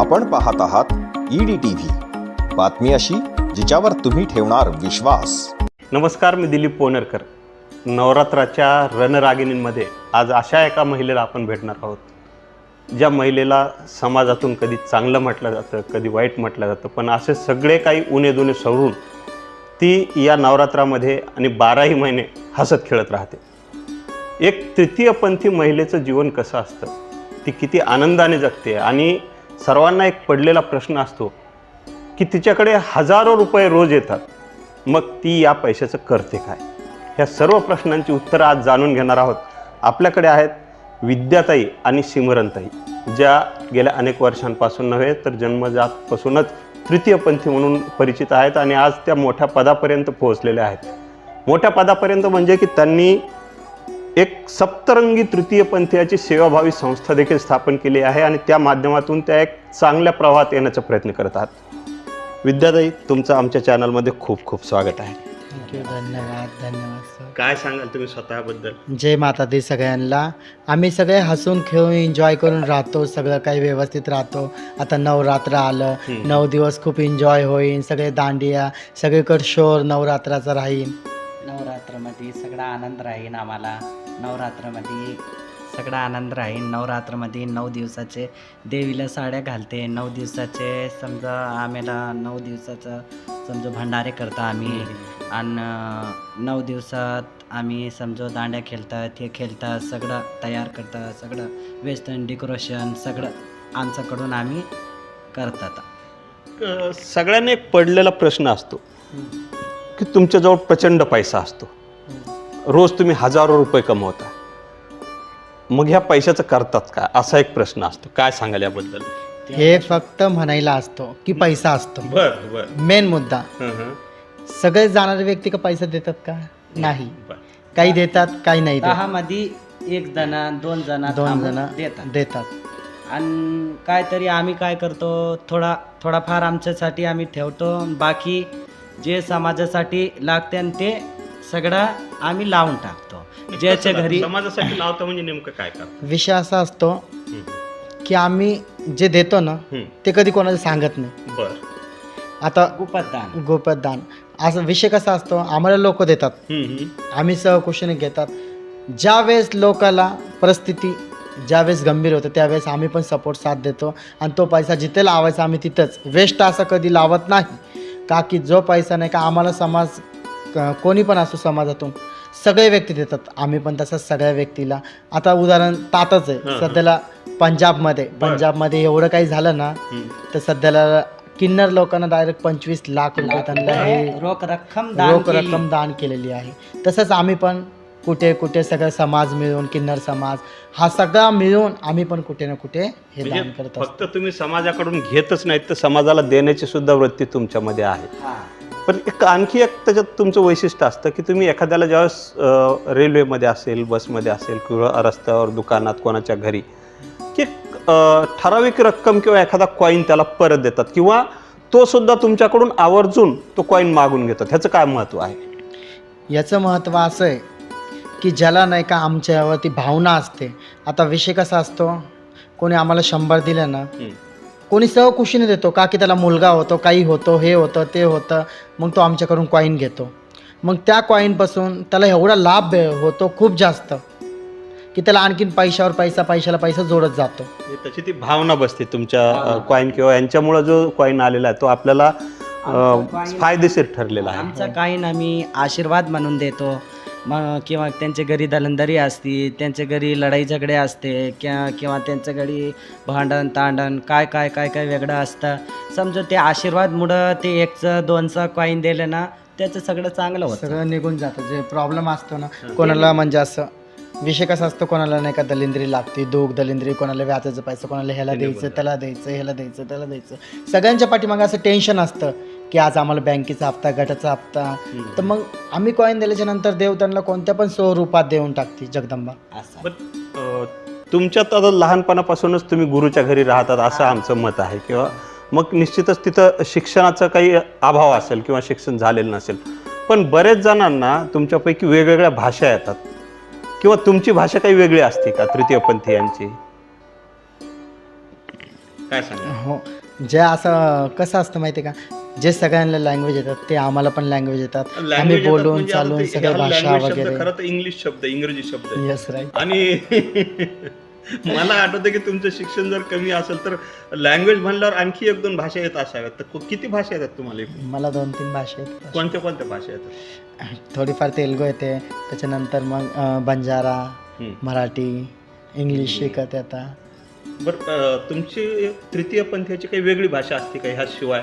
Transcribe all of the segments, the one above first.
आपण पाहत आहात ईडी टीव्ही बातमी अशी जिच्यावर तुम्ही ठेवणार विश्वास. नमस्कार मी दिलीप पोनरकर. नवरात्राच्या रणरागिणींमध्ये आज अशा एका महिलेला आपण भेटणार आहोत ज्या महिलेला समाजातून कधी चांगलं म्हटलं जातं कधी वाईट म्हटलं जातं पण असे सगळे काही उणे दुने सोडून ती या नवरात्रामध्ये आणि बाराही महिने हसत खेळत राहते. एक तृतीयपंथी महिलेचं जीवन कसं असतं ती किती आनंदाने जगते आणि सर्वांना एक पडलेला प्रश्न असतो की तिच्याकडे हजारो रुपये रोज येतात. मग ती या पैशाचं करते काय? ह्या सर्व प्रश्नांची उत्तरं आज जाणून घेणार आहोत. आपल्याकडे आहेत विद्याताई आणि सिमरनताई ज्या गेल्या अनेक वर्षांपासून नव्हे तर जन्मजातपासूनच तृतीयपंथी म्हणून परिचित आहेत आणि आज त्या मोठ्या पदापर्यंत पोहोचलेल्या आहेत. मोठ्या पदापर्यंत म्हणजे की त्यांनी एक सप्तरंगी तृतीयपंथीयाची सेवाभावी संस्था देखील स्थापन केली आहे आणि त्या माध्यमातून त्या एक चांगल्या प्रवाहात येण्याचा प्रयत्न करत आहात. विद्याताई तुमचं आमच्या चॅनलमध्ये खूप खूप स्वागत आहे. थँक्यू धन्यवाद धन्यवाद सर काय सांगाल तुम्ही स्वतःबद्दल? जय माता दी सगळ्यांना. आम्ही सगळे हसून खेळून एन्जॉय करून राहतो सगळं काही व्यवस्थित राहतो. आता नवरात्र आलं. नऊ दिवस खूप एन्जॉय होईल सगळे दांडिया सगळीकडे शोर नवरात्राचा राहील नवरात्रमध्ये सगळा आनंद राहील आम्हाला. नवरात्रमध्ये सगळा आनंद राहील नवरात्रमध्ये नऊ दिवसाचे देवीला साड्या घालते. नऊ दिवसाचे समजा आम्हाला नऊ दिवसाचं समजा भंडारे करता आम्ही. आणि नऊ दिवसात आम्ही समजा दांड्या खेळतात हे खेळतात सगळं तयार करतात सगळं वेस्टर्न डेकोरेशन सगळं आमच्याकडून आम्ही करतात. सगळ्यांना एक पडलेला प्रश्न असतो. की तुमच्याजवळ प्रचंड पैसा असतो. रोज तुम्ही हजारो रुपये कमवता. मग ह्या पैशाचं करतात का? असा एक प्रश्न असतो. काय सांगाल याबद्दल? हे फक्त म्हणायला असतो की पैसा असतो. बर बर. मेन मुद्दा. सगळे जाणारे व्यक्ती का पैसा देतात का? नाही. काही देतात काही नाही देत. दहा मध्ये एक जण दोन जण दोन जण देतात. देतात. आणि काहीतरी आम्ही काय करतो थोडा थोडाफार आमच्यासाठी आम्ही ठेवतो. बाकी जे समाजासाठी लागते आणि ते सगळं आम्ही लावून टाकतो. ज्याच्या घरी समाजासाठी लावतो म्हणजे नेमकं काय करतो? विषय असा असतो की आम्ही जे देतो ना ते कधी कोणाला सांगत नाही. बर. आता गुपतदान गोपदान. असा विषय कसा असतो आम्हाला लोक देतात. आम्ही सहकुशीने घेतात. ज्या वेळेस लोकाला परिस्थिती ज्यावेळेस गंभीर होतं त्यावेळेस आम्ही पण सपोर्ट साथ देतो. आणि तो पैसा जिथे लावायचा आम्ही तिथंच. वेस्ट असा कधी लावत नाही. का की जो पैसा नाही का आम्हाला समाज क- कोणी पण असो समाजातून सगळे व्यक्ती देतात. आम्ही पण तसंच सगळ्या व्यक्तीला. आता उदाहरण तातच आहे. सध्याला पंजाबमध्ये पंजाबमध्ये एवढं काही झालं ना तर सध्याला किन्नर लोकांना डायरेक्ट पंचवीस लाख रुपये त्यांना हे रोख रक्कम दान रोख केली. रक्कम दान केलेली आहे. तसंच आम्ही पण कुठे कुठे सगळं समाज मिळून किन्नर समाज हा सगळा मिळून आम्ही पण कुठे ना कुठे हे दान म्हणजे करत असतो. फक्त तुम्ही समाजाकडून घेतच नाहीत तर समाजाला देण्याची सुद्धा वृत्ती तुमच्यामध्ये आहे. पण एक आणखी एक त्याच्यात तुमचं वैशिष्ट्य असतं की तुम्ही एखाद्याला ज्यावेळेस रेल्वेमध्ये असेल बसमध्ये असेल किंवा रस्त्यावर दुकानात कोणाच्या घरी की ठराविक रक्कम किंवा एखादा कॉईन त्याला परत देतात किंवा तो सुद्धा तुमच्याकडून आवर्जून तो कॉईन मागून घेतात. ह्याचं काय महत्त्व आहे? याचं महत्त्व असं आहे की ज्याला नाही का आमच्यावरती भावना असते. आता विषय कसा असतो? कोणी आम्हाला शंभर दिलं ना कोणी सहकुशीने देतो का की त्याला मुलगा होतो काही होतो हे होतं ते होतं मग तो आमच्याकडून कॉईन घेतो. मग त्या कॉईनपासून त्याला एवढा लाभ भे- होतो खूप जास्त की त्याला आणखीन पैशावर पैसा पैशाला पैसा जोडत जातो. म्हणजे त्याची ती भावना बसते तुमच्या कॉईन किंवा यांच्यामुळं जो कॉईन आलेला आहे तो आपल्याला फायदेशीर ठरलेला आहे. आमचा काही आम्ही आशीर्वाद म्हणून देतो. मग किंवा त्यांच्या घरी दलंदरी असती त्यांच्या घरी लढाई झगडे असते किंवा किंवा त्यांच्या घरी भांडण तांडण काय काय काय काय वेगळं असतं. समजा ते आशीर्वादमुळं ते एकचं दोनचं कॉईन दिलं ना त्याचं सगळं चांगलं होतं. सगळं निघून जातं. जे प्रॉब्लेम असतो ना कोणाला म्हणजे असं विषय कसा असतो कोणाला नाही का दलिंद्री लागते दोघ दलिंद्री कोणाला व्याजाचं पैसे कोणाला ह्याला द्यायचं त्याला द्यायचं ह्याला द्यायचं त्याला द्यायचं. सगळ्यांच्या पाठीमागे असं टेन्शन असतं. की आज आम्हाला बँकेचा हप्ता गटाचा हप्ता. तर मग आम्ही कॉईन दिल्याच्या नंतर देव त्यांना कोणत्या पण स्वरूपात देऊन टाकते जगदंबा. असं तुमच्यात आता लहानपणापासूनच तुम्ही गुरुच्या घरी राहतात असं आमचं मत आहे. किंवा मग निश्चितच तिथं शिक्षणाचा काही अभाव असेल किंवा शिक्षण झालेलं नसेल पण बरेच जणांना तुमच्यापैकी वेगवेगळ्या भाषा येतात. किंवा तुमची भाषा काही वेगळी असते का तृतीयपंथीयांची काय सांगा हो. जे असं कसं असतं माहिती आहे का? जे सगळ्यांना लँग्वेज येतात ते आम्हाला पण लँग्वेज येतात. आम्ही बोलून चालून सगळ्या भाषा वगैरे. खरं तर इंग्लिश शब्द इंग्रजी शब्द. आहे. येस राईट आणि मला आठवतं की तुमचं शिक्षण जर कमी असेल तर लँग्वेज म्हणल्यावर आणखी एक दोन भाषा येत असाव्यात. तर कु- किती भाषा येतात तुम्हाला एकूण? मला दोन तीन भाषा येतात कोणत्या कोणत्या भाषा येतात? थोडीफार तेलगू येते त्याच्यानंतर मग अं, बंजारा हम्म. मराठी इंग्लिश शिकत आता बरं अं, तुमची तृतीय पंथीची काही वेगळी भाषा असते का ह्याशिवाय?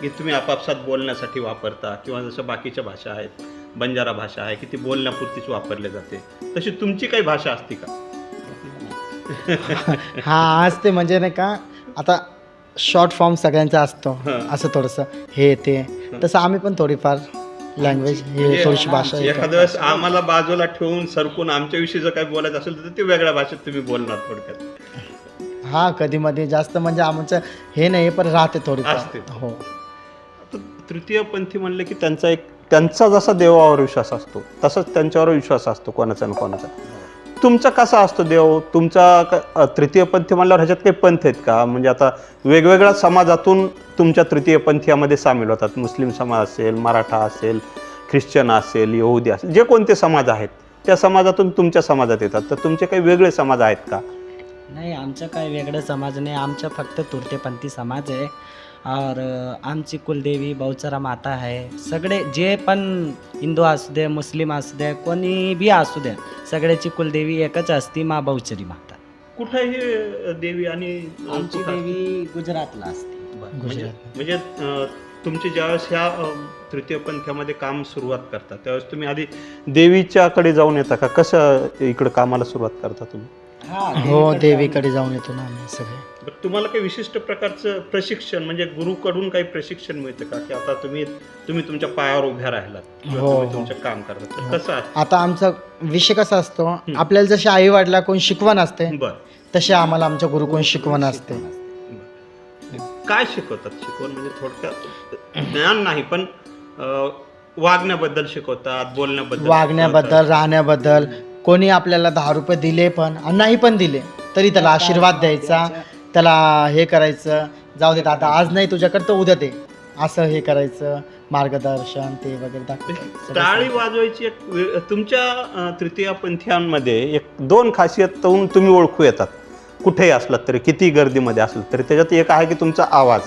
की तुम्ही आपापसात बोलण्यासाठी वापरता किंवा जसं बाकीच्या भाषा आहेत बंजारा भाषा आहे की ती बोलण्यापुरतीच वापरली जाते तशी तुमची काही भाषा असते का हा आज ते म्हणजे नाही का आता शॉर्ट फॉर्म सगळ्यांचा असतो. असं थोडंसं हे ते तसं आम्ही पण थोडीफार लँग्वेज हे म्हणजे थोडीशी भाषा एखाद्या वेळेस आम्हाला बाजूला ठेवून सरकून आमच्याविषयी जर काही बोलायचं असेल तर ते वेगळ्या भाषेत तुम्ही बोलणार थोडक्यात. हा कधी मध्ये जास्त म्हणजे आमचं हे नाही पण राहते थोडीफार असते. हो तृतीयपंथी म्हणले की त्यांचा एक त्यांचा जसा देवावर विश्वास असतो तसाच त्यांच्यावर विश्वास असतो कोणाचा ना कोणाचा. तुमचा कसा असतो देव? तुमचा तृतीयपंथी म्हणल्यावर ह्याच्यात काही पंथ आहेत का? म्हणजे आता वेगवेगळ्या समाजातून तुमच्या तृतीयपंथीयामध्ये सामील होतात. मुस्लिम समाज असेल मराठा असेल ख्रिश्चन असेल यहुदी असेल जे कोणते समाज आहेत त्या समाजातून तुमच्या समाजात येतात. तर तुमचे काही वेगळे समाज आहेत का? नाही आमचं काही वेगळं समाज नाही. आमचं फक्त तृतीयपंथी समाज आहे. और आमची कुलदेवी बहुचरा माता आहे सगळे जे पण हिंदू असू दे मुस्लिम असू दे कोणी बी असू द्या सगळ्याची कुलदेवी एकच असती मा बहुचरी माता. कुठे हे देवी आणि आमची कुठं असते? देवी गुजरातला असते. म्हणजे गुजरात. म्हणजे अं, तुमची ज्यावेळेस ह्या अं, तृतीय पंथ्यामध्ये काम सुरुवात करता त्यावेळेस तुम्ही आधी देवीच्याकडे जाऊन येता का? कसं इकडे कामाला सुरुवात करता तुम्ही? हा हो देवीकडे जाऊन येतो ना आम्ही सगळे. बरं, तुम्हाला काही विशिष्ट प्रकारचं प्रशिक्षण म्हणजे गुरुकडून काही प्रशिक्षण मिळतं का? की आता तुम्ही तुम्ही तुमच्या पायावर उभ्या राहिलात किंवा हो, तुम्ही हो. तुमचं काम करता तर कसं आहे? आता आमचा विषय कसा असतो आपल्याला जशी आई वडिला कोण शिकवण असते बरं. तसे आम्हाला आमच्या गुरु कोण शिकवण असते. काय शिकवतात? शिकवण म्हणजे थोडक्यात ज्ञान नाही पण अं, वागण्याबद्दल शिकवतात बोलण्याबद्दल वागण्याबद्दल राहण्याबद्दल कोणी आपल्याला दहा रुपये दिले पण आणि नाही पण दिले तरी त्याला आशीर्वाद द्यायचा त्याला हे करायचं जाऊ दे दादा आज नाही तुझ्याकडे तर उद्या दे. असं हे करायचं मार्गदर्शन ते वगैरे दाखवायचं टाळी वाजवायची एक वे- तुमच्या तृतीय पंथीयांमध्ये एक दोन खासियतून तुम्ही ओळखू येतात. कुठेही असलात तरी किती गर्दीमध्ये असलं तरी त्याच्यात एक आहे की तुमचा आवाज.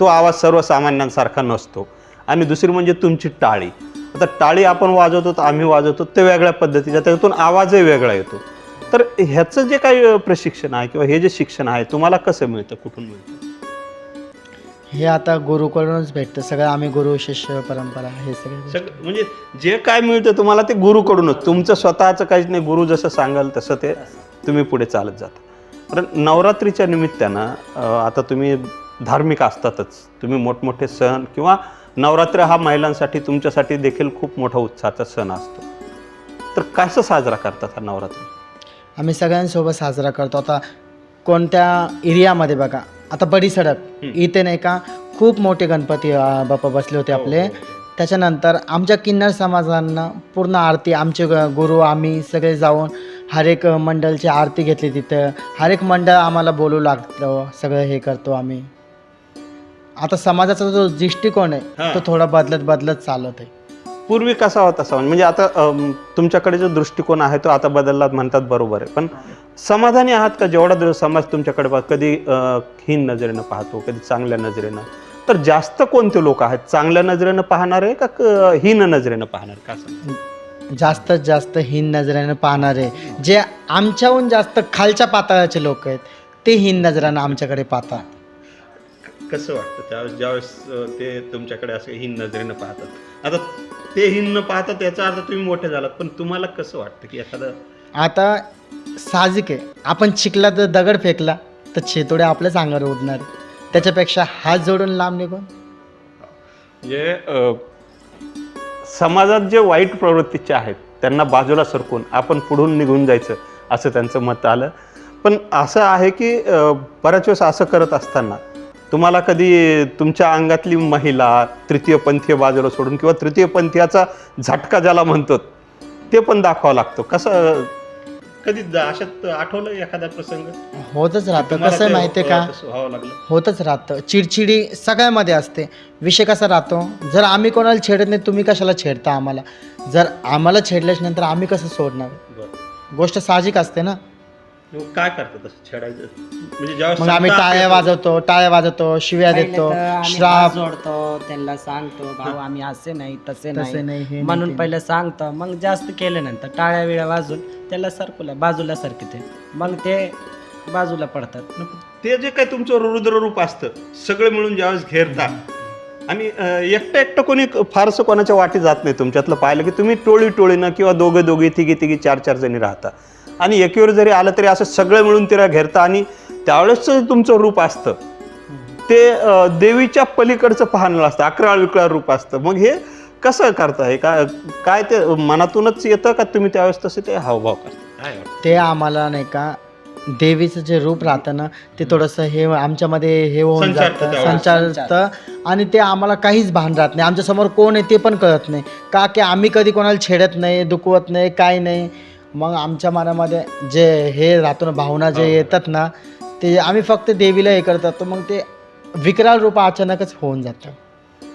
तो आवाज सर्वसामान्यांसारखा नसतो. आणि दुसरी म्हणजे तुमची टाळी. आता टाळी आपण वाजवतो आम्ही वाजवतो ते वेगळ्या पद्धतीच्या त्याच्यातून आवाजही वेगळा येतो. तर ह्याचं जे काही प्रशिक्षण आहे किंवा हे जे शिक्षण आहे तुम्हाला कसं मिळतं कुठून मिळतं? हे आता गुरुकडूनच भेटतं सगळं आम्ही गुरु शिष्य परंपरा हे सगळे सगळं म्हणजे जे काय मिळतं तुम्हाला ते गुरुकडूनच. तुमचं स्वतःचं काहीच नाही गुरु जसं सांगाल तसं ते तुम्ही पुढे चालत जाता. पण नवरात्रीच्या निमित्तानं अं, आता तुम्ही धार्मिक असतातच. तुम्ही मोठमोठे सण किंवा नवरात्र हा महिलांसाठी तुमच्यासाठी देखील खूप मोठा उत्साहाचा सण असतो. तर कसं साजरा करतात हा नवरात्र? आम्ही सगळ्यांसोबत साजरा करतो. आता कोणत्या एरियामध्ये बघा आता बडी सडक. इथे नाही का खूप मोठे गणपती अं, बाप्पा बसले होते आपले. त्याच्यानंतर आमच्या किन्नर समाजांना पूर्ण आरती आमचे ग- गुरु आम्ही सगळे जाऊन हर एक मंडळची आरती घेतली तिथं. हर एक मंडळ आम्हाला बोलू लागतो सगळं हे करतो आम्ही. आता समाजाचा जो दृष्टिकोन आहे. तो थोडा बदलत बदलत चालत आहे. पूर्वी कसा होता समाज? म्हणजे आता अम, तुमच्याकडे जो दृष्टिकोन आहे तो आता बदलला म्हणतात बरोबर आहे. पण समाधानी आहात का जेवढा समाज तुमच्याकडे कधी अ, हीन नजरेनं पाहतो कधी चांगल्या नजरेनं? तर जास्त कोणते लोक आहेत? चांगल्या नजरेनं पाहणारे का क- हीन नजरेनं पाहणारे? का असं? जास्तीत जास्त हीन नजरेनं पाहणारे. जे आमच्याहून जास्त खालच्या पातळाचे लोक आहेत ते हीन नजरानं आमच्याकडे पाहतात. कसं वाटतं? त्यावेळेस ज्यावेळेस ते तुमच्याकडे असं हीन नजरेनं पाहतात. आता ते हीन न पाहतात याचा अर्थ तुम्ही मोठे झालात. पण तुम्हाला कसं वाटतं की एखादं आता साहजिक आहे. आपण चिखला तर दगड फेकला तर छेतोडे आपल्याच अंगावर उडणार. त्याच्यापेक्षा हात जोडून लांब निघून? म्हणजे अ, समाजात जे वाईट प्रवृत्तीचे आहेत त्यांना बाजूला सरकून आपण पुढून निघून जायचं असं त्यांचं मत आलं. पण असं आहे की अ, बऱ्याच वेळेस असं करत असताना तुम्हाला कधी तुमच्या अंगातली महिला तृतीय पंथीय बाजूला सोडून किंवा तृतीय पंथीयाचा झटका ज्याला म्हणतो ते पण दाखवावं लागतो. कसं कधी अशात आठवलं एखादा प्रसंग? होतच राहतं. तुम्हाला कसं आहे ते, माहिती आहे अ, का? तसं व्हावं लागलं. होतच राहतं. चिडचिडी सगळ्यामध्ये असते. विषय कसा राहतो? जर आम्ही कोणाला छेडत नाही तुम्ही कशाला छेडता आम्हाला? जर आम्हाला छेडल्याच नंतर आम्ही कसं सोडणार? बरं. गोष्ट साहजिक असते ना? मग काय करतात तसं छेडायचं? म्हणजे मग आम्ही समजा टाळ्या आपल्या- वाजवतो टाळ्या वाजवतो शिव्या देतो श्राप. जोडतो त्यांना सांगतो भाऊ आम्ही असे नाही तसे तसे नाही. हे नाही, म्हणून ते पहिले सांगतो मग जास्त केल्यानंतर टाळ्या विळ्या वाजून त्याला सरकुला बाजूला सरकते. मग ते बाजूला पडतात. ते जे काही तुमचं रुद्र रूप असतं सगळे मिळून ज्यावेळेस घेरता आणि अं, एकटं एकटं कोणी फारसं कोणाच्या वाटी जात नाही तुमच्यातलं पाहिलं की तुम्ही टोळी टोळीनं किंवा दोघे दोघे तिघी तिघी चार चार जणी राहता. आणि एकीवर जरी आलं तरी असं सगळे मिळून तिला घेरता आणि त्यावेळेस तुमचं रूप असतं ते देवीच्या पलीकडचं पाहणं असतं अकराळ विकराळ रूप असतं. मग हे कसं करताय का काय ते मनातूनच येतं का तुम्ही त्यावेळेस तसे ते हावभाव करता? ते आम्हाला नाही का देवीचं जे रूप राहतं ना ते थोडंसं हे आमच्यामध्ये हे होऊन जातं. संचारतं आणि ते आम्हाला काहीच भान राहत नाही. आमच्यासमोर कोण आहे ते पण कळत नाही. का की आम्ही कधी कोणाला छेडत नाही दुखवत नाही काय नाही. मग आमच्या मनामध्ये जे हे राहतो ना भावना जे हो. येतात ना ते आम्ही फक्त देवीला हे करतात मग ते विकराळ रूप अचानकच होऊन जातं.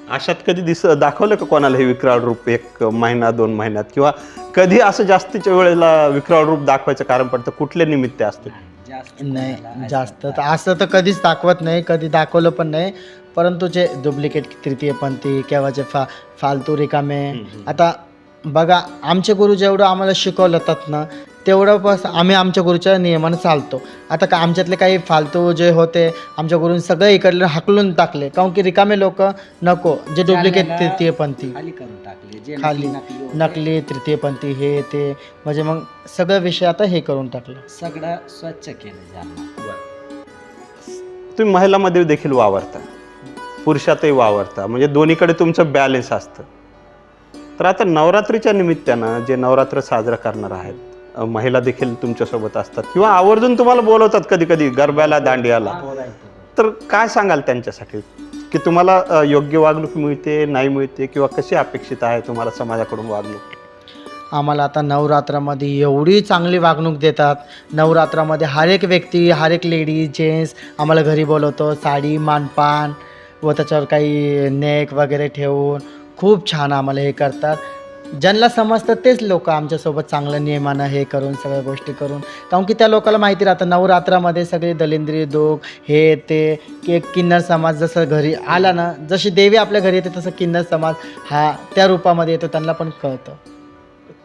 अशात कधी दिस दाखवलं का कोणाला हे विक्राळ रूप एक महिना दोन महिन्यात? किंवा कधी असं जास्तीच्या वेळेला विक्राळ रूप दाखवायचं कारण पडतं? कुठले निमित्त असते? जास्त नाही जास्त असं तर असं तर कधीच दाखवत नाही कधी दाखवलं पण नाही. परंतु जे डुप्लिकेट तृतीयपंथी किंवा जे फा फालतू रिकामे. आता बघा आमचे गुरु जेवढं आम्हाला शिकवलं जातात ना तेवढं बस आम्ही आमच्या गुरुच्या नियमानं चालतो. आता का आमच्यातले काही फालतू जे होते आमच्या गुरुंनी सगळे इकडले हाकलून टाकले. काऊन की रिकामे लोक नको जे डुप्लिकेट तृतीयपंथी खाली करून टाकले जे खाली नकली तृतीयपंथी हे ते म्हणजे मग सगळं विषय आता हे करून टाकलं. सगळं स्वच्छ केलं तुम्ही महिलामध्ये देखील वावरता. पुरुषातही वावरता. म्हणजे दोन्हीकडे तुमचं बॅलेन्स असतं. तर आता नवरात्रीच्या निमित्तानं जे नवरात्र साजरं करणार आहेत महिला देखील तुमच्यासोबत असतात किंवा आवर्जून तुम्हाला बोलवतात कधी कधी गरब्याला दांडियाला. तर काय सांगाल त्यांच्यासाठी? की तुम्हाला योग्य वागणूक मिळते नाही मिळते किंवा कशी अपेक्षित आहे तुम्हाला समाजाकडून वागणूक? आम्हाला आता नवरात्रामध्ये एवढी चांगली वागणूक देतात. नवरात्रामध्ये हर एक व्यक्ती हर एक लेडीज जेंट्स आम्हाला घरी बोलवतो साडी मानपान व त्याच्यावर काही नेक वगैरे ठेवून खूप छान आम्हाला हे करतात. ज्यांना समजतं तेच लोक आमच्यासोबत चांगलं नियमानं हे करून सगळ्या गोष्टी करून. काऊन की त्या लोकांना माहिती राहतं नवरात्रामध्ये सगळे दलिंद्री दोग हे ते की एक किन्नर समाज जसं घरी आला ना जशी देवी आपल्या घरी येते तसं किन्नर समाज हा त्या रूपामध्ये येतो त्यांना पण कळतं.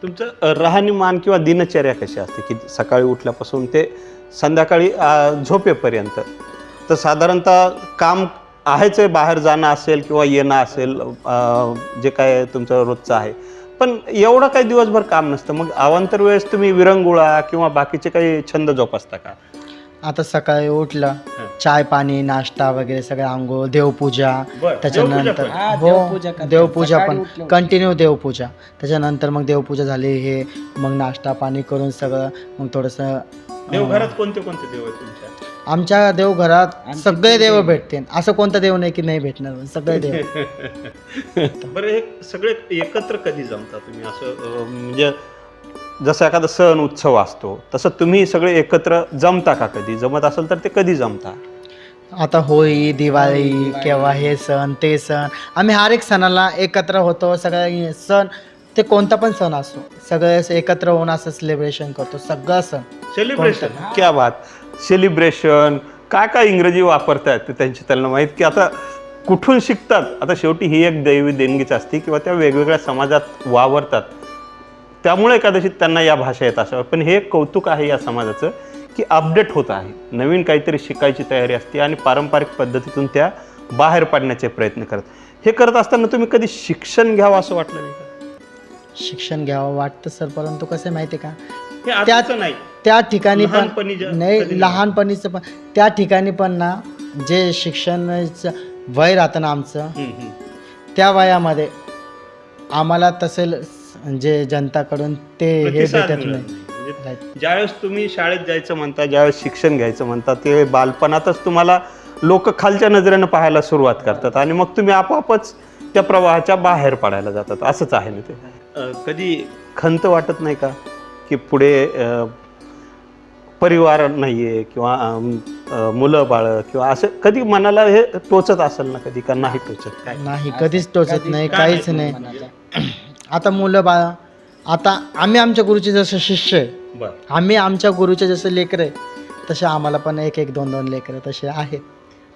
तुमचं राहणीमान किंवा दिनचर्या कशी असते? की सकाळी उठल्यापासून ते संध्याकाळी झोपेपर्यंत. तर साधारणतः काम आहेच आहे बाहेर जाणं असेल किंवा येणं असेल जे काय तुमचं रोजचं आहे. पण एवढं काही दिवसभर काम नसतं. मग अवांतर वेळेस तुम्ही विरंगुळा किंवा बाकीचे काही छंद जोपासता का? आता सकाळी उठलं. चाय पाणी नाश्ता वगैरे सगळं आंघोळ देवपूजा त्याच्यानंतर देवपूजा पण? हा, देवपूजा पण. कंटिन्यू देवपूजा. त्याच्यानंतर मग देवपूजा झाली हे मग नाश्ता पाणी करून सगळं मग थोडंसं देवघरात कोणते कोणते देव आहेत तुमच्या? आमच्या देवघरात सगळे देव. भेटतील. असं कोणतं देव नाही की नाही भेटणार सगळे देव. बरं हे सगळे एकत्र कधी जमता तुम्ही? असं अं, म्हणजे जसं एखादा सण उत्सव असतो तसं तुम्ही सगळे एकत्र जमता का कधी? जमत असेल तर ते कधी जमता? आता होळी दिवाळी. किंवा हे सण ते सण. आम्ही हर एक सणाला एकत्र होतो. सगळे सण ते कोणता पण सण असो सगळे असं एकत्र होऊन असं सेलिब्रेशन करतो. सगळं सण. सेलिब्रेशन? क्या बात. सेलिब्रेशन काय काय इंग्रजी वापरतायत ते त्यांची त्यांना माहीत की आता कुठून शिकतात? आता शेवटी ही एक दैवी देणगीच असते किंवा त्या वेगवेगळ्या समाजात वावरतात. त्यामुळे कदाचित त्यांना या भाषा येत असावं पण हे एक कौतुक आहे या समाजाचं की अपडेट होत आहे. नवीन काहीतरी शिकायची तयारी असते आणि पारंपरिक पद्धतीतून त्या बाहेर पाडण्याचे प्रयत्न करत हे करत असताना तुम्ही कधी शिक्षण घ्यावं असं वाटलं नाही का? शिक्षण घ्यावं वाटतं सर परंतु कसं माहिती का हे आताचं नाही त्या ठिकाणी पण लहानपणी ज्या- कधी नाही. लहानपणीचं पण त्या ठिकाणी पण ना जे शिक्षणाचं वय राहतं ना आमचं हम्म, हम्म. त्या वयामध्ये आम्हाला तसे ल- जे जनताकडून ते हे प्रतिसाद भेटत मिळत नाही नाही. म्हणजे Right. ज्यावेळेस तुम्ही शाळेत जायचं म्हणता ज्यावेळेस शिक्षण घ्यायचं म्हणता ते बालपणातच तुम्हाला लोक खालच्या नजरेनं पाहायला सुरुवात करतात आणि मग तुम्ही आपोआपच त्या प्रवाहाच्या बाहेर पडायला जातात. असंच आहे ना ते. कधी खंत वाटत नाही का? की पुढे परिवार नाही आहे किंवा मुलं बाळं किंवा असं कधी मनाला हे टोचत असेल ना कधी का नाही टोचत? काय? नाही कधीच टोचत नाही काहीच नाही. आता मुलं बाळ आता आम्ही आमच्या गुरुचे जसं शिष्य आहे. बरं. आम्ही आमच्या गुरुचे जसे लेकर आहे तसे आम्हाला पण एक एक दोन दोन लेकर तसे आहेत.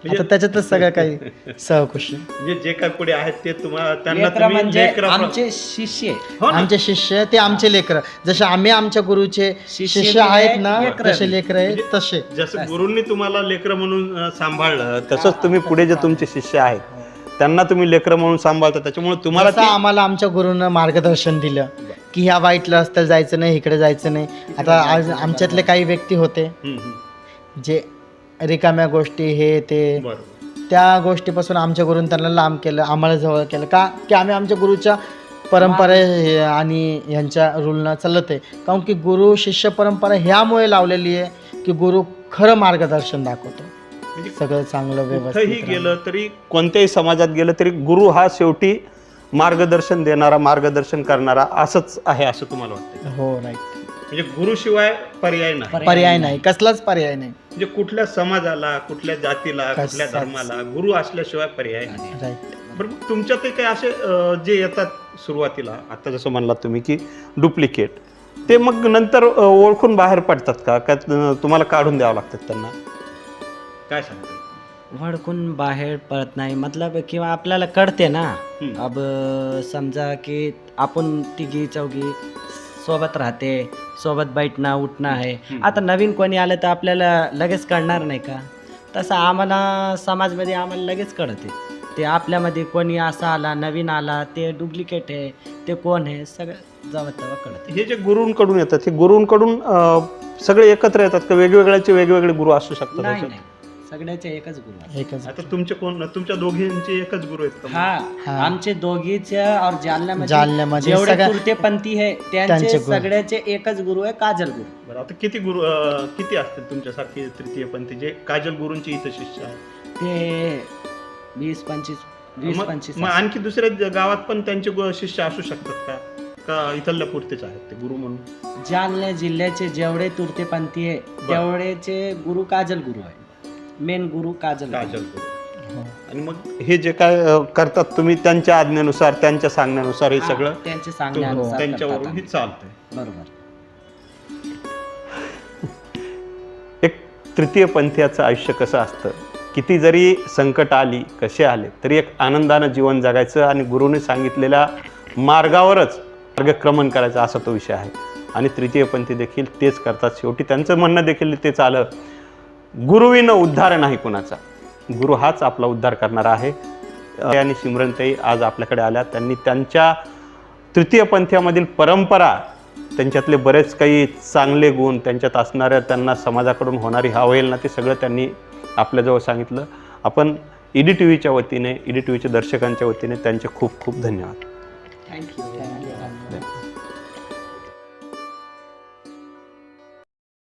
आता त्याच्यातच सगळं काही सहकुशी म्हणजे जे काय पुढे आहेत ते तुम्हाला त्यांना लेकरं तुम्ही म्हणजे लेकरं- आमचे शिष्य हो ना? आमचे शिष्य ते आमचे लेकर. जसे आम्ही आमच्या गुरुचे शिष्य शिष्य जे आहेत आहे, ना लेकरं. जसे लेकर आहेत तसे. जसं गुरूंनी तुम्हाला लेकरं म्हणून अ, सांभाळलं तसंच तुम्ही पुढे जे तुमचे शिष्य आहेत त्यांना तुम्ही लेकरं म्हणून सांभाळता. त्याच्यामुळे तुम्हाला ती- आम्हाला आमच्या गुरुनं मार्गदर्शन दिलं की ह्या वाईट रस्त्याला जायचं नाही इकडे जायचं नाही. आता आज आमच्यातले काही व्यक्ती होते हम्म, हम्म. जे रिकाम्या गोष्टी हे ते. बरोबर. त्या गोष्टीपासून आमच्या गुरुनं त्यांना लांब केलं आम्हाला जवळ केलं. का की आम्ही आमच्या गुरुच्या परंपरा हे आणि यांच्या रूलनं चालत आहे काऊन की गुरु शिष्य परंपरा ह्यामुळे लावलेली आहे की गुरु खरं मार्गदर्शन दाखवतो. म्हणजे सगळं चांगलं कुठंही व्यवस्थित. गेलं तरी कोणत्याही समाजात गेलं तरी गुरु हा शेवटी मार्गदर्शन देणारा मार्गदर्शन करणारा असंच आहे असं तुम्हाला वाटतं हो राईट. म्हणजे गुरुशिवाय पर्याय नाही. पर्याय नाही. कसलाच पर्याय नाही. म्हणजे कुठल्या समाजाला कुठल्या जातीला कुठल्या. धर्माला गुरु असल्याशिवाय पर्याय नाही. राईट बरं मग तुमच्यात काही असे अं, जे येतात सुरुवातीला आता जसं म्हणलात तुम्ही की डुप्लिकेट ते मग नंतर अं, ओळखून बाहेर पडतात का? का अं, तुम्हाला काढून द्यावं लागतात त्यांना? काय सांगता? भडकून बाहेर पडत नाही. मतलब किंवा आपल्याला कळते ना. हम्म. अब समजा की आपण तिघी चौघी सोबत राहते सोबत बैठणं उठणं आहे. आता नवीन कोणी आलं तर आपल्याला लगेच कळणार नाही का? तसं आम्हाला समाजमध्ये आम्हाला लगेच कळते. ते आपल्यामध्ये कोणी असा आला नवीन आला ते डुप्लिकेट आहे ते कोण आहे सगळं जेव्हा तेव्हा कळते. हे जे गुरूंकडून येतात हे गुरूंकडून अं, सगळे एकत्र येतात का? वेगवेगळ्याचे वेगवेगळे गुरु असू शकतात नाही याच्यात? नाही. सगळ्याचे एकच गुरु आहे. एकच आता तुमचे कोण तुमच्या दोघींचे एकच गुरु आहेत का मग? हा हा. आमचे दोघीचे और जालन्यामध्ये जालन्यामध्ये जेवढे सगळ्या- तुरतेपंथी आहे त्यांचे त्यांचे गुरु. सगळ्याचे एकच गुरु आहे काजल गुरु बरं आता किती गुरु अं, किती असतील तुमच्यासारखे तृतीय पंथी जे काजल गुरूंचे इथं शिष्य आहेत ते वीस पंचवीस वीस मग पंचवीस मग आणखी दुसऱ्या ज- गावात पण त्यांचे गु- शिष्य असू शकतात का का इथल्या पुरतेच आहेत ते गुरु म्हणून जालना जिल्ह्याचे जेवढे तुरतेपंथी आहे तेवढेचे गुरु काजल गुरु आहे मेन गुरु काजल. काजल गुरु हो. आणि मग हे जे काय अं, करतात तुम्ही त्यांच्या आज्ञेनुसार त्यांच्या सांगण्यानुसार हे हा, सगळं त्यांचे तो- सांगण्यानुसार त्यांच्यावरून करतात हे. चालतंय बरोबर एक तृतीय पंथीयाचं आयुष्य कसं असतं किती जरी संकट आली कसे आले तरी एक आनंदानं जीवन जगायचं आणि गुरुने सांगितलेल्या मार्गावरच मार्गक्रमण करायचं असा तो विषय आहे आणि तृतीय पंथी देखील तेच करतात शेवटी त्यांचं म्हणणं देखील तेच आलं गुरुविनं उद्धार नाही कुणाचा. गुरु हाच आपला उद्धार करणारा आहे. आणि सिमरनताई आज आपल्याकडे आल्या. त्यांनी त्यांच्या तृतीय पंथ्यामधील परंपरा त्यांच्यातले बरेच काही चांगले गुण त्यांच्यात असणाऱ्या त्यांना समाजाकडून होणारी अवहेलना ते सगळं त्यांनी आपल्याजवळ सांगितलं. आपण ई डी टी व्हीच्या वतीने ई डी टी व्हीच्या दर्शकांच्या वतीने त्यांचे खूप खूप धन्यवाद. थँक्यू